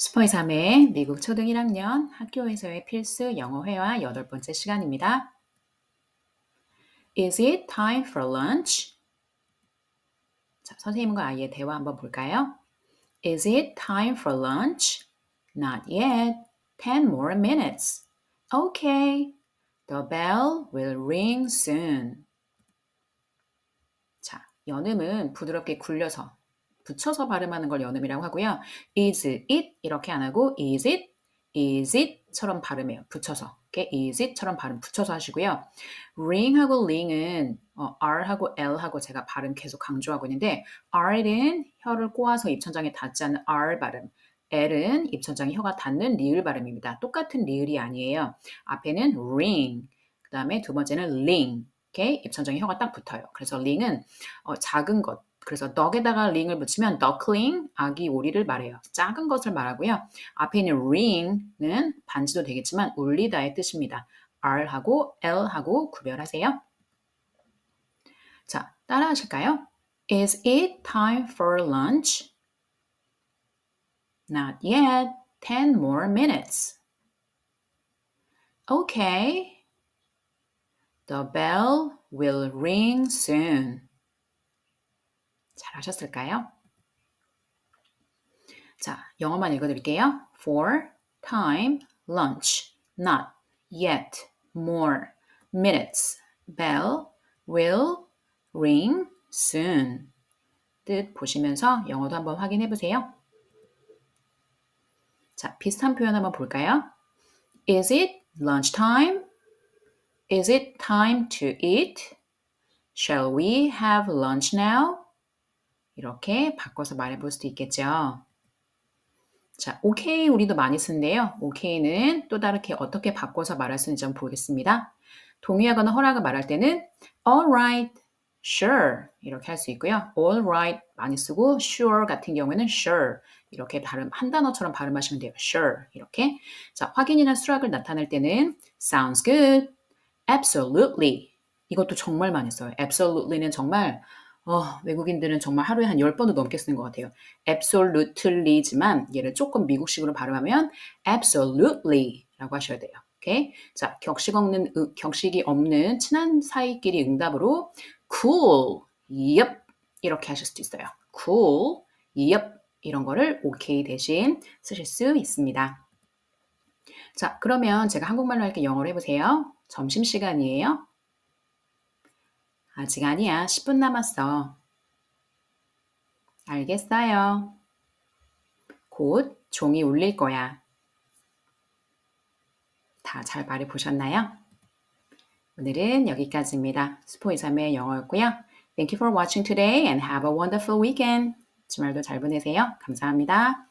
스포이 3의 미국 초등 1학년 학교에서의 필수 영어 회화 여덟 번째 시간입니다. Is it time for lunch? 자, 선생님과 아이의 대화 한번 볼까요? Is it time for lunch? Not yet. Ten more minutes. Okay. The bell will ring soon. 자, 연음은 부드럽게 굴려서 붙여서 발음하는 걸 연음이라고 하고요. is it 이렇게 안 하고 is it, is it처럼 발음해요. 붙여서. 이렇게 is it처럼 발음 붙여서 하시고요. ring하고 ring은 어, r하고 l하고 제가 발음 계속 강조하고 있는데 r은 혀를 꼬아서 입천장에 닿지 않는 r 발음. L은 입천장에 혀가 닿는 리을 발음입니다. 똑같은 리을이 아니에요. 앞에는 ring, 그 다음에 두 번째는 ling. 이렇게 입천장에 혀가 딱 붙어요. 그래서 ring은 어, 작은 것, 그래서 덕에다가 링을 붙이면 duckling, 아기 오리를 말해요. 작은 것을 말하고요. 앞에 있는 ring는 반지도 되겠지만 울리다의 뜻입니다. R하고 L하고 구별하세요. 자, 따라 하실까요? Is it time for lunch? Not yet. Ten more minutes. Okay. The bell will ring soon. 잘 하셨을까요? 자, 영어만 읽어드릴게요. For time, lunch, not, yet, more, minutes, bell, will, ring, soon. 뜻 보시면서 영어도 한번 확인해 보세요. 자, 비슷한 표현 한번 볼까요? Is it lunchtime? Is it time to eat? Shall we have lunch now? 이렇게 바꿔서 말해볼 수도 있겠죠. 자, 오케이 우리도 많이 쓰는데요. 오케이는 또 다르게 어떻게 바꿔서 말할 수 있는지 한번 보겠습니다. 동의하거나 허락을 말할 때는 alright, sure 이렇게 할 수 있고요. alright 많이 쓰고 sure 같은 경우에는 sure 이렇게 발음 한 단어처럼 발음하시면 돼요. sure 이렇게 자 확인이나 수락을 나타낼 때는 sounds good, absolutely 이것도 정말 많이 써요. absolutely는 정말 어, 외국인들은 정말 하루에 한 10번도 넘게 쓰는 것 같아요. absolutely지만 얘를 조금 미국식으로 발음하면 absolutely라고 하셔야 돼요. 오케이? 자, 격식 없는 격식이 없는 친한 사이끼리 응답으로 cool, yep 이렇게 하실 수도 있어요. cool, yep 이런 거를 okay 대신 쓰실 수 있습니다. 자, 그러면 제가 한국말로 할게 영어로 해보세요. 점심시간이에요. 아직 아니야. 10분 남았어. 알겠어요. 곧 종이 울릴 거야. 다 잘 말해 보셨나요? 오늘은 여기까지입니다. 스포23의 영어였고요. Thank you for watching today and have a wonderful weekend. 주말도 잘 보내세요. 감사합니다.